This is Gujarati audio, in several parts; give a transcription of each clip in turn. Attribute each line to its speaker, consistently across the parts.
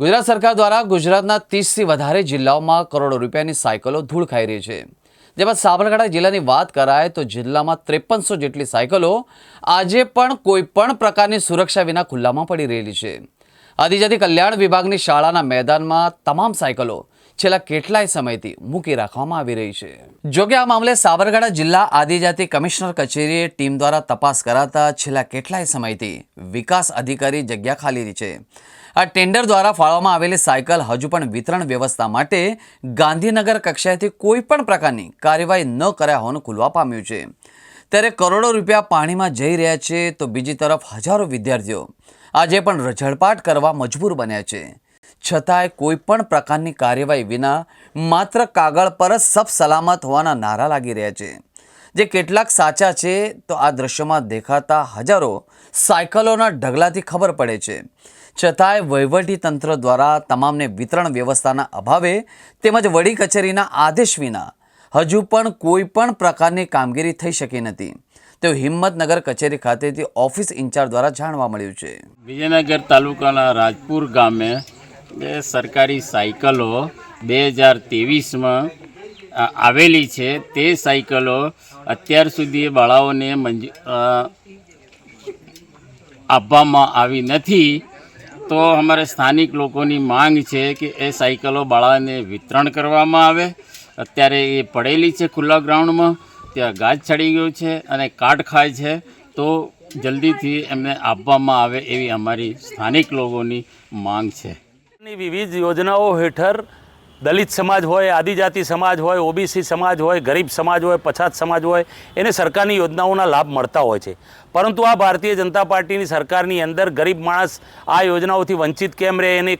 Speaker 1: ગુજરાત સરકાર દ્વારા ગુજરાતના ત્રીસથી વધારે જિલ્લાઓમાં કરોડો રૂપિયાની સાયકલો ધૂળ ખાઈ રહી છે. જેમાં સાબરકાંઠા જિલ્લાની વાત કરાય તો જિલ્લામાં ત્રેપનસો જેટલી સાયકલો આજે પણ કોઈપણ પ્રકારની સુરક્ષા વિના ખુલ્લામાં પડી રહેલી છે. આદિજાતિ કલ્યાણ વિભાગની શાળાના મેદાનમાં તમામ સાયકલો છેલ્લા કેટલાય સમયથી મૂકી રાખવામાં આવી રહી છે. જોકે આ મામલે સાબરકાંઠા જિલ્લા આદિજાતિ કમિશનર કચેરીએ ટીમ દ્વારા તપાસ કરાતા છેલ્લા કેટલાય સમયથી વિકાસ અધિકારી જગ્યા ખાલી છે. આ ટેન્ડર દ્વારા ફાળવવામાં આવેલી સાયકલ હજુ પણ વિતરણ વ્યવસ્થા માટે ગાંધીનગર કક્ષાએથી કોઈ પણ પ્રકારની કાર્યવાહી ન કર્યા હોવાનું ખુલવા પામ્યું છે. ત્યારે કરોડો રૂપિયા પાણીમાં જઈ રહ્યા છે તો બીજી તરફ હજારો વિદ્યાર્થીઓ આજે પણ રઝળપાટ કરવા મજબૂર બન્યા છે. છતાંય કોઈ પણ પ્રકારની કાર્યવાહી વિના માત્ર કાગળ પર જ સબ સલામત હોવાના નારા લાગી રહ્યા છે. જે કેટલાક સાચા છે તો આ દૃશ્યમાં દેખાતા હજારો સાયકલોના ઢગલાથી ખબર પડે છે. છતાંય વહીવટી તંત્ર દ્વારા તમામને વિતરણ વ્યવસ્થાના અભાવે તેમજ વડી કચેરીના આદેશ વિના હજુ પણ કોઈ પણ પ્રકારની કામગીરી થઈ શકી નથી. તેવું હિંમતનગર કચેરી ખાતેથી ઓફિસ ઇન્ચાર્જ દ્વારા જાણવા મળ્યું છે.
Speaker 2: વિજયનગર તાલુકાના રાજપુર ગામે બે સરકારી સાયકલો બે હજાર ત્રેવીસમાં આવેલી છે. તે સાયકલો અત્યાર સુધી બાળાઓને મંજ આપવામાં આવી નથી. તો અમારે સ્થાનિક લોકોની માંગ છે કે એ સાયકલો બાળાને વિતરણ કરવામાં આવે. અત્યારે એ પડેલી છે ખુલ્લા ગ્રાઉન્ડમાં. ત્યાં ગાજ ચડી ગયું છે અને કાટ ખાય છે. તો જલ્દીથી એમને આપવામાં આવે એવી અમારી સ્થાનિક લોકોની માંગ છે.
Speaker 3: ની વિવિધ યોજનાઓ હેઠળ દલિત સમાજ હોય, આદિજાતિ સમાજ હોય, ઓબીસી સમાજ હોય, ગરીબ સમાજ હોય, પછાત સમાજ હોય, એને સરકારની યોજનાઓના લાભ મળતા હોય છે. પરંતુ આ ભારતીય જનતા પાર્ટીની સરકારની અંદર ગરીબ માણસ આ યોજનાઓથી વંચિત કેમ રહે, એને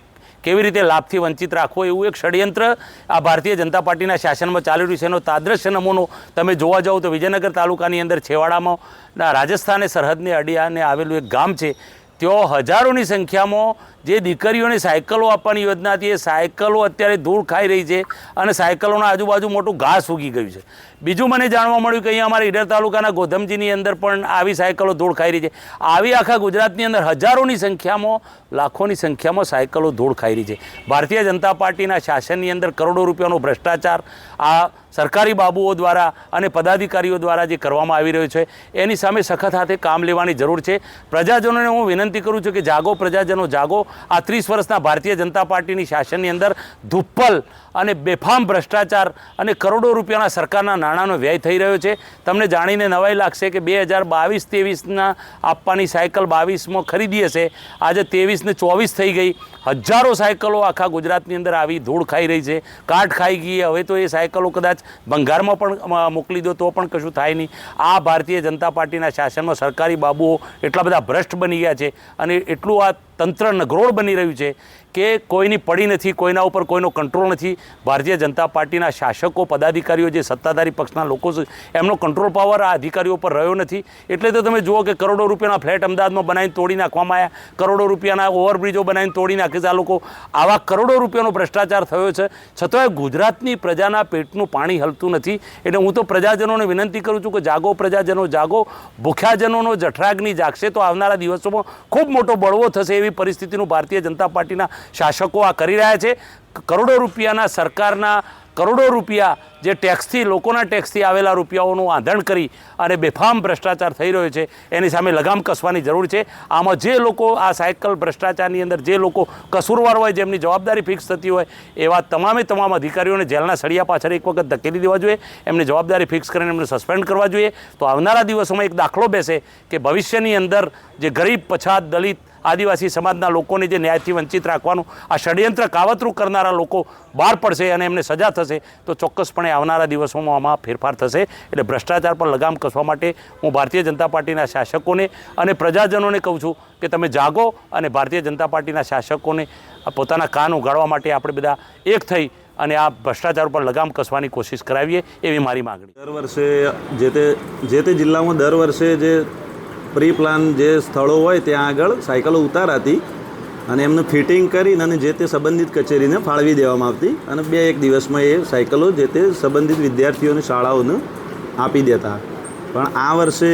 Speaker 3: કેવી રીતે લાભથી વંચિત રાખવો, એવું એક ષડયંત્ર આ ભારતીય જનતા પાર્ટીના શાસનમાં ચાલી રહ્યું છે. એનો તાદ્રશ્ય નમૂનો તમે જોવા જાઓ તો વિજયનગર તાલુકાની અંદર છેવાડામાં રાજસ્થાને સરહદને અડિયાને આવેલું એક ગામ છે. ત્યાં હજારોની સંખ્યામાં જે દીકરીઓને સાયકલો આપવાની યોજના હતી, એ સાયકલો અત્યારે ધૂળ ખાઈ રહી છે અને સાયકલોના આજુબાજુ મોટું ઘાસ ઉગી ગયું છે. બીજું મને જાણવા મળ્યું કે અહીંયા અમારા ઈડર તાલુકાના ગોધમજીની અંદર પણ આવી સાયકલો ધૂળ ખાઈ રહી છે. આવી આખા ગુજરાતની અંદર હજારોની સંખ્યામાં, લાખોની સંખ્યામાં સાયકલો ધૂળ ખાઈ રહી છે. ભારતીય જનતા પાર્ટીના શાસનની અંદર કરોડો રૂપિયાનો ભ્રષ્ટાચાર આ સરકારી બાબુઓ દ્વારા અને પદાધિકારીઓ દ્વારા જે કરવામાં આવી રહ્યો છે, એની સામે સખત હાથે કામ લેવાની જરૂર છે. પ્રજાજનોને હું વિનંતી કરું છું કે જાગો, પ્રજાજનો જાગો આ ત્રીસ વર્ષના ભારતીય જનતા પાર્ટીની શાસનની અંદર ધુપ્પલ અને બેફામ ભ્રષ્ટાચાર અને કરોડો રૂપિયાના સરકારના નાણાંનો વ્યય થઈ રહ્યો છે. તમને જાણીને નવાઈ લાગશે કે બે હજાર બાવીસ ત્રેવીસના આપવાની સાયકલ બાવીસમાં ખરીદી હશે. આજે ત્રેવીસ ને ચોવીસ થઈ ગઈ. હજારો સાયકલો આખા ગુજરાતની અંદર આવી ધૂળ ખાઈ રહી છે. કાટ ખાઈ ગઈ હવે તો એ સાયકલો કદાચ ભંગારમાં પણ મોકલી દો તો પણ કશું થાય નહીં. આ ભારતીય જનતા પાર્ટીના શાસનમાં સરકારી બાબુઓ એટલા બધા ભ્રષ્ટ બની ગયા છે. અને એટલું આ તંત્ર નગરોળ બની રહ્યું છે. કે કોઈની પડી નથી, કોઈના ઉપર કોઈનો કંટ્રોલ નથી. ભારતીય જનતા પાર્ટીના શાસકો, પદાધિકારીઓ જે સત્તાધારી પક્ષના લોકો છે, એમનો કંટ્રોલ પાવર આ અધિકારીઓ પર રહ્યો નથી. એટલે તો તમે જુઓ કે કરોડો રૂપિયાના ફ્લેટ અમદાવાદમાં બનાવીને તોડી નાખવામાં આવ્યા. કરોડો રૂપિયાના ઓવરબ્રિજો બનાવીને તોડી નાખે છે આ લોકો. આવા કરોડો રૂપિયાનો ભ્રષ્ટાચાર થયો છે. છતાંય ગુજરાતની પ્રજાના પેટનું પાણી હલતું નથી. એટલે હું તો પ્રજાજનોને વિનંતી કરું છું કે જાગો પ્રજાજનો, જાગો. ભૂખ્યાજનોનો જઠરાગ્નિ જાગશે તો આવનારા દિવસોમાં ખૂબ મોટો બળવો થશે એવી પરિસ્થિતિનું ભારતીય જનતા પાર્ટીના શાસકો આ કરી રહ્યા છે. કરોડો રૂપિયાના સરકારના કરોડો રૂપિયા જે ટેક્સથી, લોકોના ટેક્સથી આવેલા રૂપિયાઓનું આંધણ કરી અને બેફામ ભ્રષ્ટાચાર થઈ રહ્યો છે, એની સામે લગામ કસવાની જરૂર છે. આમાં જે લોકો આ સાયકલ ભ્રષ્ટાચારની અંદર જે લોકો કસૂરવાર હોય, જેમની જવાબદારી ફિક્સ થતી હોય, એવા તમામે તમામ અધિકારીઓને જેલના સળિયા પાછળ એક વખત ધકેલી દેવા જોઈએ. એમની જવાબદારી ફિક્સ કરીને એમને સસ્પેન્ડ કરવા જોઈએ. તો આવનારા દિવસોમાં એક દાખલો બેસે કે ભવિષ્યની અંદર જે ગરીબ, પછાત, દલિત આદિવાસી સમાજના લોકોને જે ન્યાયથી વંચિત રાખવાનું, આ ષડયંત્ર કાવતરું કરનારા લોકો બહાર પડશે અને એમને સજા થશે, તો ચોક્કસપણે આવનારા દિવસોમાં આમાં ફેરફાર થશે. એટલે ભ્રષ્ટાચાર પર લગામ કસવા માટે હું ભારતીય જનતા પાર્ટીના શાસકોને અને પ્રજાજનોને કહું છું કે તમે જાગો અને ભારતીય જનતા પાર્ટીના શાસકોને પોતાના કાન ઉગાડવા માટે આપણે બધા એક થઈ અને આ ભ્રષ્ટાચાર ઉપર લગામ કસવાની કોશિશ કરાવીએ એવી મારી માગણી.
Speaker 4: દર વર્ષે જે તે જે તે જિલ્લામાં દર વર્ષે જે પ્રી પ્લાન જે સ્થળો હોય ત્યાં આગળ સાયકલો ઉતારાતી અને એમનું ફિટિંગ કરીને અને જે તે સંબંધિત કચેરીને ફાળવી દેવામાં આવતી અને બે એક દિવસમાં એ સાયકલો જે તે સંબંધિત વિદ્યાર્થીઓને શાળાઓને આપી દેતા. પણ આ વર્ષે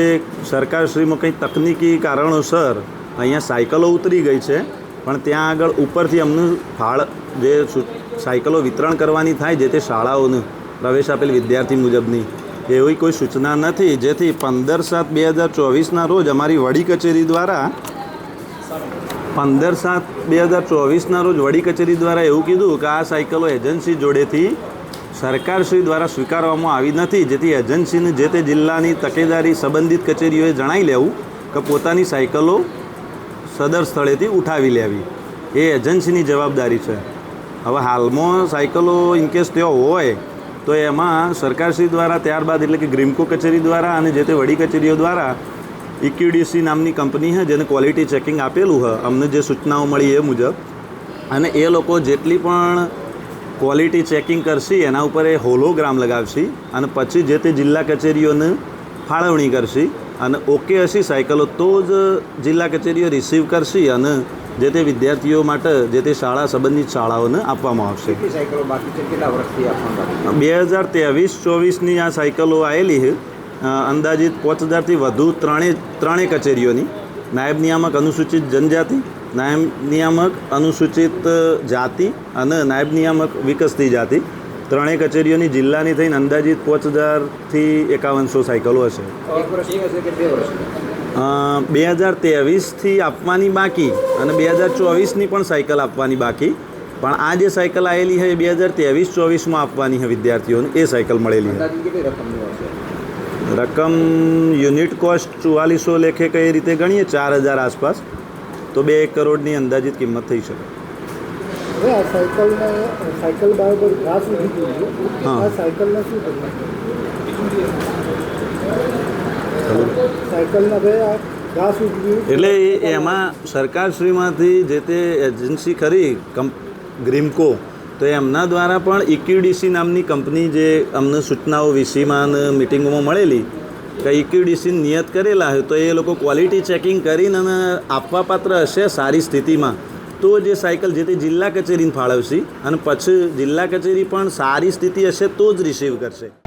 Speaker 4: સરકારશ્રીમાં કંઈ તકનિકી કારણોસર અહીંયા સાયકલો ઉતરી ગઈ છે, પણ ત્યાં આગળ ઉપરથી અમનું ફાળ જે સાયકલો વિતરણ કરવાની થાય જે તે શાળાઓને પ્રવેશ આપેલ વિદ્યાર્થી મુજબની એવી કોઈ સૂચના નથી, જેથી પંદર સાત બે હજાર ચોવીસના રોજ અમારી વડી કચેરી દ્વારા પંદર સાત બે હજાર ચોવીસના રોજ વડી કચેરી દ્વારા એવું કીધું કે આ સાયકલો એજન્સી જોડેથી સરકારશ્રી દ્વારા સ્વીકારવામાં આવી નથી, જેથી એજન્સીને જે તે જિલ્લાની તકેદારી સંબંધિત કચેરીઓએ જણાવી લેવું કે પોતાની સાયકલો સદર સ્થળેથી ઉઠાવી લેવી. એ એજન્સીની જવાબદારી છે. હવે હાલમાં સાયકલો ઇનકેસ તેઓ હોય તો એમાં સરકારશ્રી દ્વારા ત્યારબાદ એટલે કે ગ્રીમકો કચેરી દ્વારા અને જે તે વડી કચેરીઓ દ્વારા ઇક્યુડીસી નામની કંપની છે જેને ક્વોલિટી ચેકિંગ આપેલું છે અમને જે સૂચનાઓ મળી એ મુજબ. અને એ લોકો જેટલી પણ ક્વોલિટી ચેકિંગ કરશે, એના ઉપર એ હોલોગ્રામ લગાવશે અને પછી જે તે જિલ્લા કચેરીઓને ફાળવણી કરશે અને ઓકે હશે સાયકલો, તો જ જિલ્લા કચેરીઓ રિસીવ કરશે અને જે તે વિદ્યાર્થીઓ માટે જે તે શાળા સંબંધિત શાળાઓને આપવામાં આવશે. બે હજાર ત્રેવીસ ચોવીસની આ સાયકલો આવેલી છે. અંદાજિત પાંચ હજારથી વધુ ત્રણેય ત્રણેય કચેરીઓની. નાયબ નિયામક અનુસૂચિત જનજાતિ નાયબ નિયામક અનુસૂચિત જાતિ અને નાયબ નિયામક વિકસતી જાતિ. ત્રણેય કચેરીઓની જિલ્લાની થઈને અંદાજિત પાંચ હજારથી એકાવનસો સાયકલો હશે.
Speaker 5: બે
Speaker 4: હજાર ત્રેવીસથી આપવાની બાકી અને બે હજાર ચોવીસની પણ સાયકલ આપવાની બાકી. પણ આ જે સાયકલ આવેલી છે એ બે હજાર ત્રેવીસ ચોવીસમાં આપવાની છે વિદ્યાર્થીઓને. એ સાયકલ મળેલી છે. રકમ યુનિટ કોસ્ટ ચુવાલીસો લેખે કઈ રીતે ગણીએ? ચાર હજાર આસપાસ. તો બે એક કરોડની અંદાજિત કિંમત થઈ શકે.
Speaker 6: હવે આ સાયકલને સાયકલ બરાબર ઘાસ ઉગી ગયું
Speaker 4: હા.
Speaker 6: સાયકલને શું કરવું સાયકલને હવે આ ઘાસ ઉગી ગયું
Speaker 4: એટલે એમાં સરકારશ્રીમાંથી જે તે એજન્સી ખરી કંપ ગ્રીમકો, તો એમના દ્વારા પણ ઇક્યુડીસી નામની કંપની જે અમને સૂચનાઓ વીસીમાં મિટિંગોમાં મળેલી, કે ઇક્યુડીસી નિયત કરેલા હોય, તો એ લોકો ક્વોલિટી ચેકિંગ કરીને અને આપવા પાત્ર હશે સારી સ્થિતિમાં. તો જે સાયકલ જે તે જિલ્લા કચેરીને ફાળવશે અને પછી જિલ્લા કચેરી પણ સારી સ્થિતિ હશે તો જ રિસીવ કરશે.